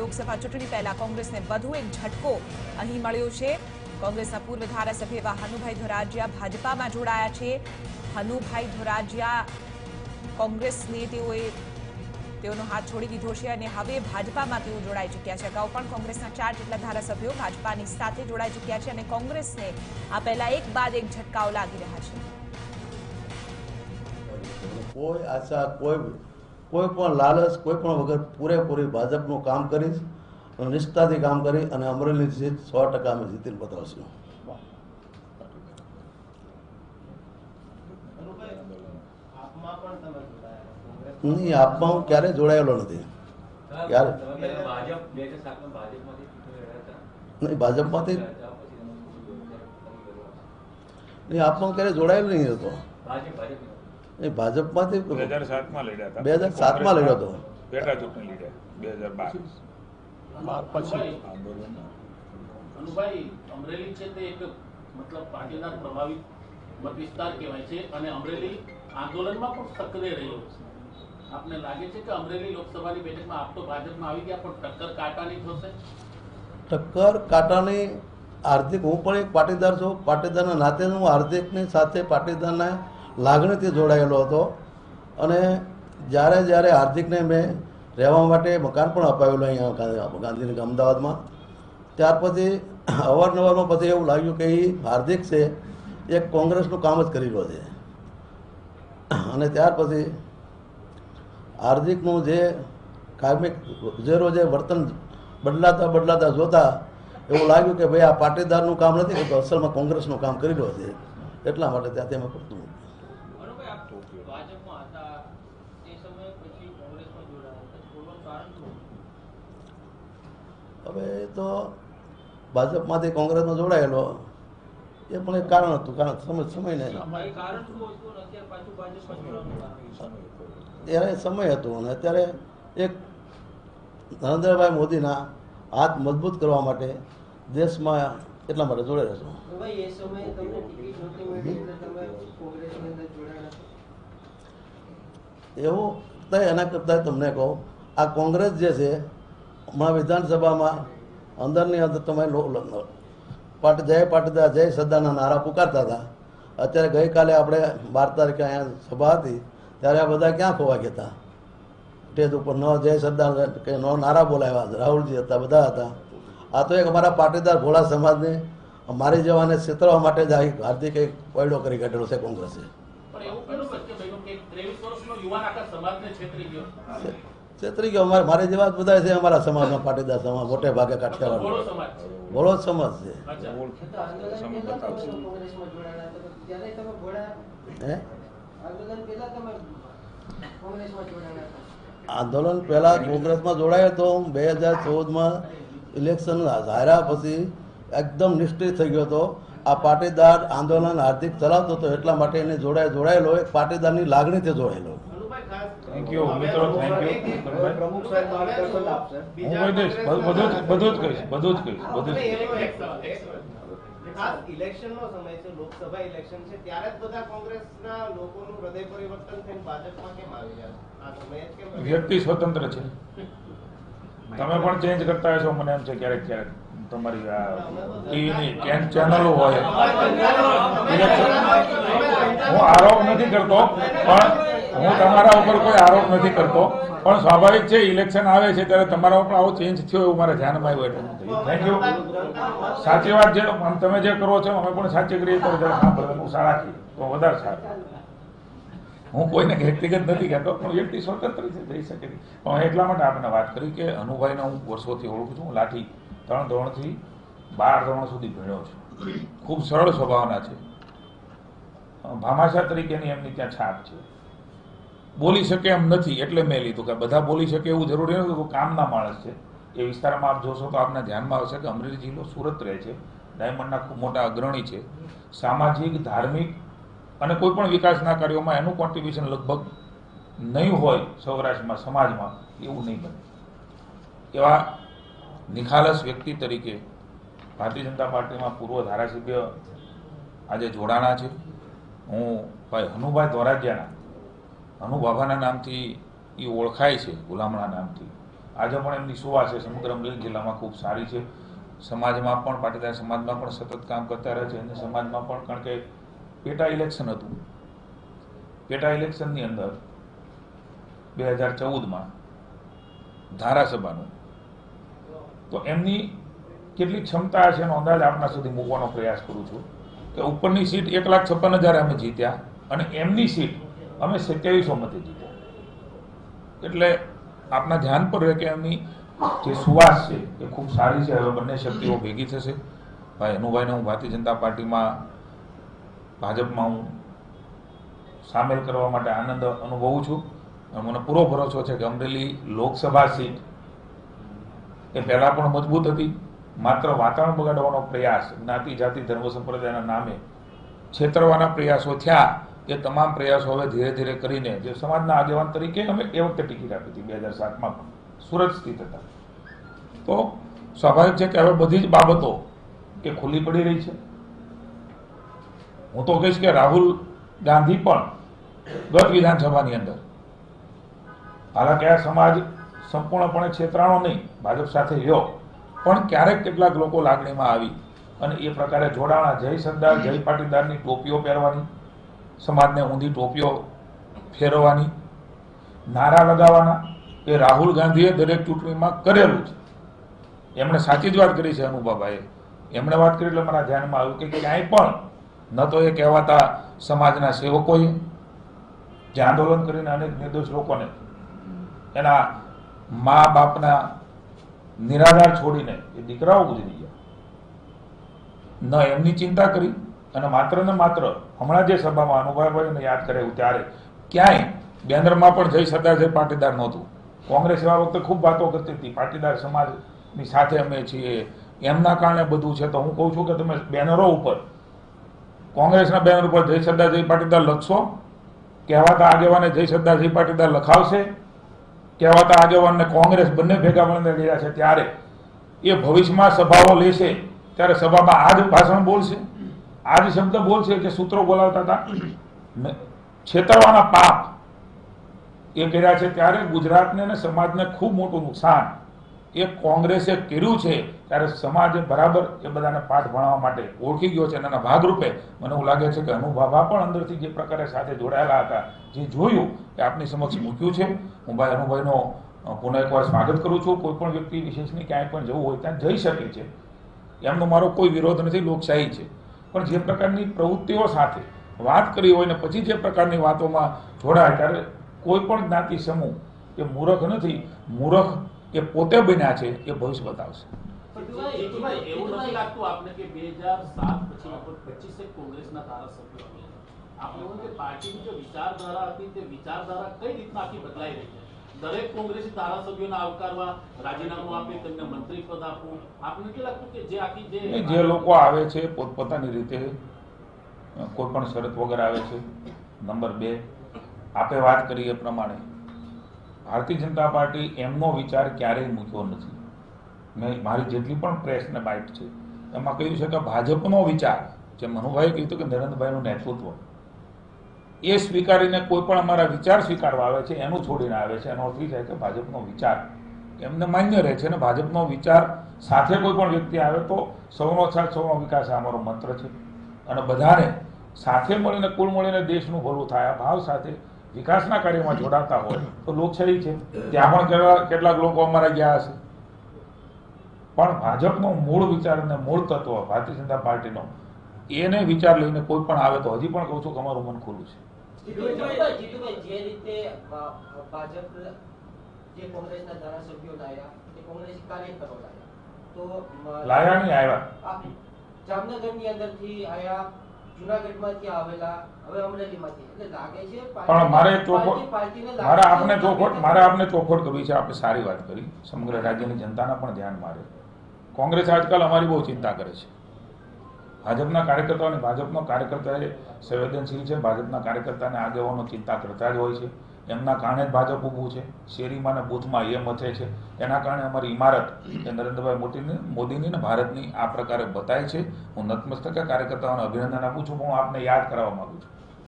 લોકસભા ચૂંટણી પહેલા કોંગ્રેસને વધુ એક ઝટકો અહીં મળ્યો છે. કોંગ્રેસના પૂર્વ ધારાસભ્ય એવા હનુભાઈ ધોરાજીયા ભાજપામાં જોડાયા છે. હનુભાઈ ધોરાજીયા કોંગ્રેસને તેઓએ તેઓનો હાથ છોડી દીધો છે અને હવે ભાજપામાં તેઓ જોડાઈ ચૂક્યા છે. અગાઉ પણ કોંગ્રેસના ચાર જેટલા ધારાસભ્યો ભાજપાની સાથે જોડાઈ ચૂક્યા છે અને કોંગ્રેસને આ પહેલા એક બાદ એક ઝટકાઓ લાગી રહ્યા છે. કોઈ આશા, કોઈ કોઈ પણ લાલચ કોઈ પણ વગર પૂરેપૂરી ભાજપનું કામ કરીશ નિષ્ઠાથી કામ કરી અને અમરેલી જીત સો ટકા અમે જીતીને બતાવશું. નહીં આપમાં હું ક્યારેય જોડાયેલો નથી. ક્યારે. નહીં ભાજપમાંથી. નહીં આપમાં ક્યારે જોડાયેલો નહીં હતો. એ ભાજપમાંથી બે હજાર સાતમાં લડ્યા હતા. 2007 માં લડ્યો હતો. પેટા ચૂંટણી લડ્યા બે હજાર બાર. અનુભાઈ અમરેલી છે તે એક મતલબ પાટીદાર પ્રભાવિત મત વિસ્તાર કહેવાય છે અને અમરેલી આંદોલનમાં પણ સક્રિય રહ્યો છે. આપને લાગે છે કે અમરેલી લોકસભાની બેઠકમાં આપ તો ભાજપમાં આવી ગયા પણ ટક્કર કાંટાની થશે? ટક્કર કાંટાની હાર્દિક હું પણ એક પાટીદાર છું. પાટીદારના નાતે હું હાર્દિકની સાથે પાટીદારના લાગણીથી જોડાયેલો હતો. અને જ્યારે જ્યારે હાર્દિકને મેં રહેવા માટે મકાન પણ અપાવેલું અહીંયા ગાંધી- ગાંધીનગર અમદાવાદમાં, ત્યાર પછી અવારનવારમાં પછી એવું લાગ્યું કે એ હાર્દિક છે, એ કોંગ્રેસનું કામ જ કરી રહ્યો છે. અને ત્યાર પછી હાર્દિકનું જે કાયમિક જે રોજે વર્તન બદલાતા બદલાતા જોતા એવું લાગ્યું કે ભાઈ આ પાટીદારનું કામ નથી કરતો અસલમાં કોંગ્રેસનું કામ કરી રહ્યો છે. એટલા માટે ત્યાંથી અમે કરતું અનુભાઈ આપ ભાજપમાં હતા તે સમયે પછી કોંગ્રેસમાં જોડાયા હતા બોલવાનું કારણ શું હવે તો ભાજપમાંથી કોંગ્રેસમાં જોડાયેલો એ પણ એક કારણ હતું કારણ સમય સમય નહીં ત્યારે સમય હતો અને અત્યારે એક નરેન્દ્રભાઈ મોદીના હાથ મજબૂત કરવા માટે દેશમાં એટલા માટે જોડાયેલો છું. ભાઈ એ સમયે તમને ટિકિટ નહોતી મળી એટલે તમે કોંગ્રેસની અંદર જોડાયા હતા એવું તો એના કરતાં તમને કહું આ કોંગ્રેસ જે છે હમણાં વિધાનસભામાં અંદરની અંદર તમે પાટ જય પાટીદાર જય સરદારના નારા પુકારતા હતા. અત્યારે ગઈકાલે આપણે બાર તારીખે અહીંયા સભા હતી, ત્યારે આ બધા ક્યાં ખોવા ગયા હતા? સ્ટેજ ઉપર ન જય સરદાર કે નો નારા બોલાવ્યા રાહુલજી હતા, બધા હતા. આ તો એક અમારા પાટીદાર ભોળા સમાજને મારી જવાને છેતરવા માટે જ આવી હાર્દિક એક કોયડો કરી કાઢેલો છે કોંગ્રેસે. છેતરી ગયો અમારે મારે જેવા જ બધા છે અમારા સમાજમાં પાટીદાર સમાજ મોટે ભાગે કાઠિયાવાડ. બોલો જ સમાજ છે. આંદોલન પહેલા કોંગ્રેસમાં જોડાયા તો ત્યારે તમે ભોળા હે? આંદોલન પહેલા તમે કોંગ્રેસમાં જોડાયા હતા? આંદોલન પહેલાં કોંગ્રેસમાં જોડાયો તો હું બે હજાર ચૌદમાં ઇલેક્શન હાર્યા પછી એકદમ નિશ્ચિત થઈ ગયો હતો. આ પાટીદાર આંદોલન હાર્દિક ચલાવતો હતો એટલા માટે એને જોડાય જોડાયેલો એક પાટીદારની લાગણીથી જોડાયેલો થેન્ક યુ મિત્રો થેન્ક યુ પ્રમુખ સાહેબ માર્ગદર્શન આપશે. હું બધું જ બધું જ કહીશ બધું જ કહીશ બધું જ ખાસ ઇલેક્શનનો સમય છે લોકસભા ઇલેક્શન છે ત્યારે જ બધા કોંગ્રેસના લોકોનું હૃદય પરિવર્તન થઈને ભાજપમાં કેમ આવી જાય આ સમયે જ કેમ વ્યક્તિ સ્વતંત્ર છે. તમે પણ ચેન્જ કરતા હશો મને એમ છે ક્યારેક ક્યારેક તમારી આ ટીવીની કેન ચેનલો હોય. હું આરોપ નથી કરતો પણ હું તમારા ઉપર કોઈ આરોપ નથી કરતો પણ સ્વાભાવિક છે ઇલેક્શન આવે છે ત્યારે તમારા ઉપર આવો ચેન્જ થયો એવું મારા ધ્યાનમાં આવ્યું એટલે થેન્ક યુ સાચી વાત છે તમે જે કરો છો અમે પણ સાચી કરીએ તો સારા છીએ તો વધારે સારું. હું કોઈને વ્યક્તિગત નથી કહેતો પણ વ્યક્તિ સ્વતંત્ર છે થઈ શકે. પણ એટલા માટે આપણે વાત કરી કે અનુભાઈને હું વર્ષોથી ઓળખું છું હું લાઠી ત્રણ ધોરણથી બાર ધોરણ સુધી ભણ્યો છું. ખૂબ સરળ સ્વભાવના છે. ભામાશા તરીકેની એમની ત્યાં છાપ છે. બોલી શકે એમ નથી, એટલે મેં લીધું કે બધા બોલી શકે એવું જરૂરી નથી કામના માણસ છે. એ વિસ્તારમાં આપ જોશો તો આપના ધ્યાનમાં આવશે કે અમરેલી જિલ્લો સુરત રહે છે. ડાયમંડના ખૂબ મોટા અગ્રણી છે. સામાજિક, ધાર્મિક અને કોઈ પણ વિકાસના કાર્યોમાં એનું કોન્ટ્રીબ્યુશન લગભગ નહીં હોય સૌરાષ્ટ્રમાં, સમાજમાં, એવું નહીં બને. એવા નિખાલસ વ્યક્તિ તરીકે ભારતીય જનતા પાર્ટીમાં પૂર્વ ધારાસભ્ય આજે જોડાણા છે. હું ભાઈ હનુભાઈ ધોરાજીયાના હનુબાબાના નામથી એ ઓળખાય છે, ગુલામણા નામથી. આજે પણ એમની સુવા છે, સમગ્ર અમરેલી જિલ્લામાં ખૂબ સારી છે. સમાજમાં પણ, પાટીદાર સમાજમાં પણ સતત કામ કરતા રહે છે અને સમાજમાં પણ કારણ કે પેટા ઇલેક્શન હતું. પેટા ઇલેક્શનની અંદર બે હજાર ચૌદમાં ધારાસભાનું. તો એમની કેટલી ક્ષમતા છે એનો અંદાજ આપના સુધી મૂકવાનો પ્રયાસ કરું છું કે ઉપરની સીટ એક લાખ છપ્પન હજાર અમે જીત્યા અને એમની સીટ અમે સત્યાવીસો મતે જીત્યા. એટલે આપના ધ્યાન પર રહે કે એમની જે સુવાસ છે એ ખૂબ સારી છે. હવે બંને શક્તિઓ ભેગી થશે. ભાઈ અનુભાઈને હું ભારતીય જનતા પાર્ટીમાં, ભાજપમાં હું સામેલ કરવા માટે આનંદ અનુભવું છું. મને પૂરો ભરોસો છે કે અમરેલી લોકસભા સીટ એ પહેલાં પણ મજબૂત હતી. માત્ર વાતાવરણ બગાડવાનો પ્રયાસ, જ્ઞાતિ, જાતિ, ધર્મ, સંપ્રદાયના નામે છેતરવાના પ્રયાસો થયા. એ તમામ પ્રયાસો હવે ધીરે ધીરે કરીને જે સમાજના આગેવાન તરીકે અમે એ વખતે ટિકિટ આપી હતી, બે હજાર સાતમાં પણ. સુરત સ્થિત હતા. તો સ્વાભાવિક છે કે હવે બધી જ બાબતો એ ખુલ્લી પડી રહી છે. હું તો કહીશ કે રાહુલ ગાંધી પણ ગત વિધાનસભાની અંદર, હાલાકી આ સમાજ સંપૂર્ણપણે છેતરાણો નહીં, ભાજપ સાથે રહ્યો, પણ ક્યારેક કેટલાક લોકો લાગણીમાં આવી અને એ પ્રકારે જોડાણા જય સરદાર, જય પાટીદારની ટોપીઓ પહેરવાની સમાજને ઊંધી ટોપીઓ ફેરવવાની, નારા લગાવવાના, એ રાહુલ ગાંધીએ દરેક ચૂંટણીમાં કરેલું છે. એમણે સાચી જ વાત કરી છે અનુભાભાઈએ. એમણે વાત કરી એટલે મારા ધ્યાનમાં આવ્યું કે ક્યાંય પણ ન તો એ કહેવાતા સમાજના સેવકોએ જે આંદોલન કરીને અનેક નિર્દોષ લોકોને એના મા બાપના નિરાધાર છોડીને એ દીકરાઓ ગુજરી ગયા. ન એમની ચિંતા કરી અને માત્ર ને માત્ર હમણાં જે સભામાં અનુભવભાઈને યાદ કરાયું ત્યારે, ક્યાંય બેનરમાં પણ જય સરદારજી પાટીદાર નહોતું. કોંગ્રેસ એવા વખતે ખૂબ વાતો કરતી હતી, પાટીદાર સમાજની સાથે અમે છીએ, એમના કારણે બધું છે. તો હું કહું છું કે તમે બેનરો ઉપર, કોંગ્રેસના બેનર ઉપર જય સરદાર જય પાટીદાર લખશો, કહેવાતા આગેવાને જય સરદારજી પાટીદાર લખાવશે, કહેવાતા આગેવાનને કોંગ્રેસ બંને ભેગા મળીને રહ્યા છે ત્યારે એ ભવિષ્યમાં સભાઓ લેશે, ત્યારે સભામાં આ જ ભાષણ બોલશે. આ જ શબ્દ બોલશે જે સૂત્રો બોલાવતા હતા. છેતરવાના પાપ એ કર્યા છે ત્યારે ગુજરાતને અને સમાજને ખૂબ મોટું નુકસાન. એ કોંગ્રેસે કર્યું છે ત્યારે સમાજે બરાબર એ બધાને પાઠ ભણાવવા માટે ઓળખી ગયો છે અને એના ભાગરૂપે મને એવું લાગે છે કે અનુભાભા પણ અંદરથી જે પ્રકારે સાથે જોડાયેલા હતા, જે જોયું એ આપની સમક્ષ મૂક્યું છે. હું ભાઈ અનુભાઈનો પુનઃ એકવાર સ્વાગત કરું છું. કોઈ પણ વ્યક્તિ વિશેષની ક્યાંય પણ જવું હોય ત્યાં જઈ શકે છે. એમનો મારો કોઈ વિરોધ નથી. લોકશાહી છે. પણ જે પ્રકારની પ્રવૃત્તિઓ સાથે વાત કરી હોય ને પછી જે પ્રકારની વાતોમાં જોડાય ત્યારે કોઈ પણ જ્ઞાતિ સમૂહ એ મૂર્ખ નથી મૂર્ખ એ પોતે બન્યા છે એ ભવિષ્ય બતાવશે. આપણે કે પાર્ટીની જે વિચારધારા હતી તે વિચારધારા કઈ રીતના આખી બદલાઈ રહી છે? દરેક કોંગ્રેસી ધારાસભ્યોને આવકારવા રાજીનામું આપી, તેમને મંત્રી પદ આપવું આપને નથી લાગતું કે જે આખી જે જે લોકો આવે છે, પોતપોતાની રીતે, કોઈ પણ શરત વગર આવે છે. નંબર બે, આપે વાત કરી એ પ્રમાણે, ભારતીય જનતા પાર્ટી એમનો વિચાર ક્યારેય મૂક્યો નથી. મેં મારી જેટલી પણ પ્રેસને બાઇટ છે, એમાં કહ્યું છે કે ભાજપનો વિચાર જે મનુભાઈએ કહ્યું હતું કે નરેન્દ્રભાઈનું નેતૃત્વ એ સ્વીકારીને કોઈ પણ અમારા વિચાર સ્વીકારવા આવે છે, એનું છોડીને આવે છે. એનો અર્થ એ થાય કે ભાજપનો વિચાર એમને માન્ય રહે છે અને ભાજપનો વિચાર સાથે કોઈ પણ વ્યક્તિ આવે તો સૌનો સાથ, સૌનો વિકાસ અમારો મંત્ર છે. અને બધાને સાથે મળીને, કુલ મળીને દેશનું ભલું થાય, આ ભાવ સાથે વિકાસના કાર્યમાં જોડાતા હોય તો લોકશાહી છે. ત્યાં પણ કેટલા- કેટલાક લોકો અમારા ગયા હશે. પણ ભાજપનો મૂળ વિચાર અને મૂળ તત્વ ભારતીય જનતા પાર્ટીનો, એને વિચાર લઈને કોઈ પણ આવે તો હજી પણ કહું છું કે અમારું મન ખુલ્લું છે. જીતુભાઈ જીતુભાઈ જે રીતે ભાજપ જે કોંગ્રેસના ધારાસભ્યો લાયા એ કોંગ્રેસી કાર્યકરો તો નહીં આવ્યા જામનગરની અંદરથી આયા જુનાગઢમાંથી આવેલા હવે અમરેલીમાંથી. એટલે લાગે છે પણ મારે ચોખવટ મારે આપને ચોખવટ મારે આપને ચોખવટ કરવી છે આપણે સારી વાત કરી. સમગ્ર રાજ્યની જનતાના પણ ધ્યાન મારે. કોંગ્રેસ આજકાલ અમારી બહુ ચિંતા કરે છે. ભાજપના કાર્યકર્તાઓ અને ભાજપનો કાર્યકર્તા એ સંવેદનશીલ છે. ભાજપના કાર્યકર્તાને આગેવાનો ચિંતા કરતા જ હોય છે. એમના કારણે જ ભાજપ ઊભું છે. શેરીમાં અને બૂથમાં એ મથે છે. એના કારણે અમારી ઇમારત એ નરેન્દ્રભાઈ મોદીની મોદીની ને ભારતની આ પ્રકારે બતાય છે. હું નતમસ્તકે કાર્યકર્તાઓને અભિનંદન આપું છું. હું આપને યાદ કરાવવા માગું છું.